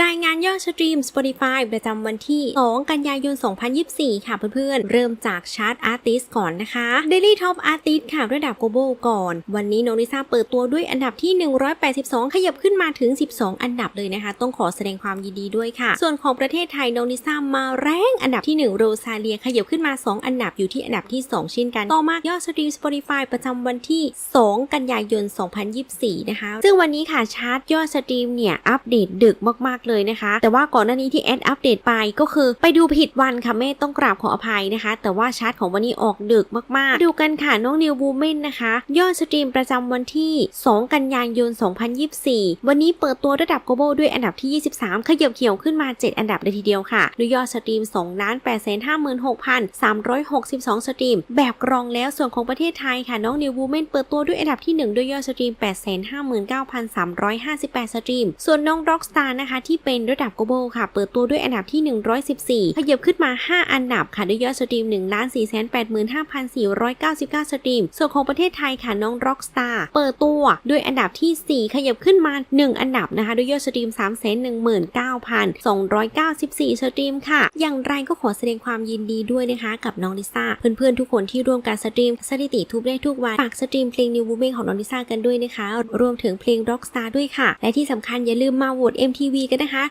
รายงานยอดสตรีม Spotify ประจำวันที่ 2 กันยายน 2024 ค่ะเพื่อนๆ เริ่มจากชาร์ตอาร์ติสก่อนนะคะ Daily Top Artist ค่ะระดับ global ก่อน วันนี้น้องลิซ่าเปิดตัวด้วยอันดับที่ 182 ขยับขึ้นมาถึง 12 อันดับเลยนะคะ ต้องขอแสดงความยินดีด้วยค่ะ ส่วนของประเทศไทยน้องลิซ่ามาแรงอันดับที่ 1 โรซาเลียขยับขึ้นมา 2 อันดับอยู่ที่อันดับที่ 2 เช่นกัน ต่อมายอดสตรีม Spotify ประจำวันที่ 2 กันยายน 2024 นะคะ ซึ่งวันนี้ค่ะชาร์ตยอดสตรีมเนี่ยอัปเดตดึกมากๆเลยนะคะ แต่ว่าก่อนหน้านี้ที่แอดอัปเดตไปก็คือไปดูผิดวันค่ะแม่ต้องกราบขออภัยนะคะ แต่ว่าชาร์ตของวันนี้ออกดึกมากๆ ดูกันค่ะน้องนิวบูเมนนะคะ ยอดสตรีมประจำวันที่ 2 กันยายน 2024 วันนี้เปิดตัวระดับ global ด้วยอันดับที่ 23 ขยับเขียวขึ้นมา 7 อันดับเลยทีเดียวค่ะด้วยยอดสตรีม2 8 5 6 362 สตรีม แบบกรองแล้วส่วนของประเทศไทยค่ะน้องนิวบูเมนเปิดตัวด้วยอันดับที่ 1 ด้วยยอดสตรีม 859,358 สตรีม ส่วนน้อง Rockstar นะคะที่เป็นระดับ global ค่ะ เปิดตัวด้วยอันดับที่ 114 ขยับขึ้นมา 5 อันดับค่ะด้วยยอดสตรีม 1 4 8 5 4 9 9 สตรีม ส่วนของประเทศไทยค่ะน้อง Rockstar เปิดตัวด้วยอันดับที่ 4 ขยับขึ้นมา 1 อันดับนะคะด้วยยอดสตรีม 319,294 สตรีมค่ะ อย่างไรก็ขอแสดงความยินดีด้วยนะคะกับน้องลิซ่า เพื่อนๆ ทุกคนที่ร่วมการสตรีมสถิติทุบได้ทุกวันฝากสตรีมเพลง New Woman ของน้องลิซ่ากันด้วยนะคะ รวมถึงเพลง Rockstar ด้วยค่ะ และที่สำคัญอย่าลืมมาโหวต MTV กันนะคะ